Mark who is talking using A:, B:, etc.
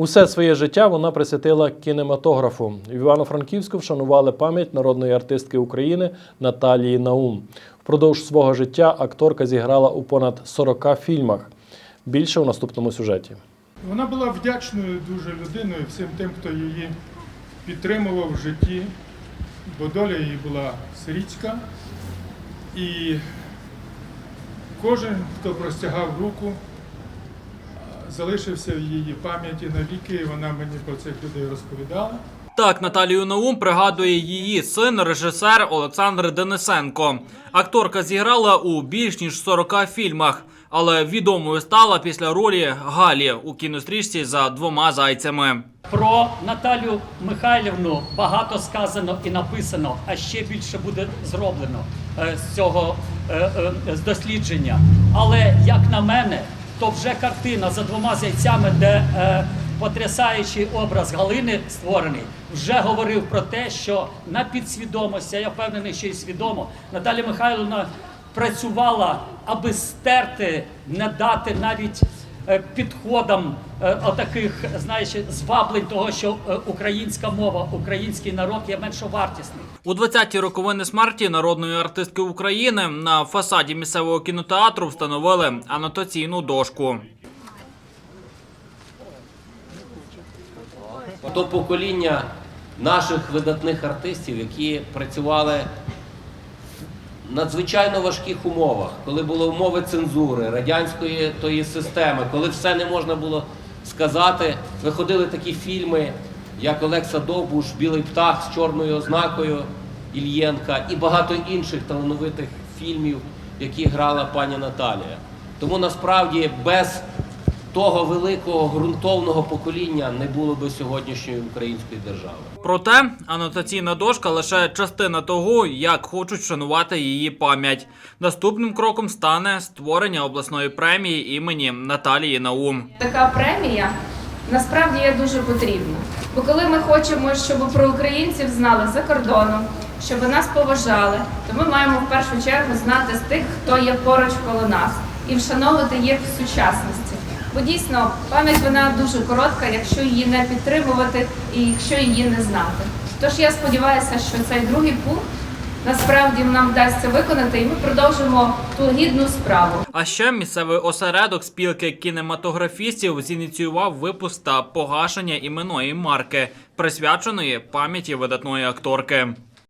A: Усе своє життя вона присвятила кінематографу. В Івано-Франківську вшанували пам'ять народної артистки України Наталії Наум. Впродовж свого життя акторка зіграла у понад 40 фільмах. Більше у наступному сюжеті.
B: Вона була вдячною дуже людиною всім тим, хто її підтримував в житті, бо доля її була сирітська. І кожен, хто простягав руку, залишився в її пам'яті навіки. і Вона мені про цих людей розповідала.
C: Так, Наталію Наум пригадує її син, режисер Олександр Денисенко. Акторка зіграла у більш ніж 40 фільмах, але відомою стала після ролі Галі у кінострічці за двома зайцями.
D: Про Наталю Михайлівну багато сказано і написано, а ще більше буде зроблено е, з цього е, е, з дослідження. Але як на мене, то вже картина за двома зайцями, де е, потрясаючий образ Галини створений, вже говорив про те, що на підсвідомості, я впевнений, що і свідомо, Наталя Михайловна працювала, аби стерти, не дати навіть підходам е, отаких, знаєш, зваблень того, що е, українська мова, український народ є меншовартісний.
C: У 20-ті роковини смерті народної артистки України на фасаді місцевого кінотеатру встановили анотаційну дошку.
E: то покоління наших видатних артистів, які працювали надзвичайно важких умовах, коли були умови цензури, радянської тої системи, коли все не можна було сказати, виходили такі фільми, як Олекса Довбуш, Білий птах з чорною ознакою Ільєнка і багато інших талановитих фільмів, які грала пані Наталія. Тому насправді без того великого ґрунтовного покоління не було би сьогоднішньої української держави.
C: Проте анотаційна дошка лише частина того, як хочуть вшанувати її пам'ять. Наступним кроком стане створення обласної премії імені Наталії Наум.
F: Така премія насправді є дуже потрібна. Бо коли ми хочемо, щоб про українців знали за кордоном, щоб нас поважали, то ми маємо в першу чергу знати з тих, хто є поруч коло нас, і вшановувати їх в сучасності. Бо дійсно пам'ять вона дуже коротка, якщо її не підтримувати і якщо її не знати. Тож я сподіваюся, що цей другий пункт насправді нам вдасться виконати, і ми продовжимо ту гідну справу.
C: А ще місцевий осередок спілки кінематографістів зініціював випуск та погашення іменної марки, присвяченої пам'яті видатної акторки.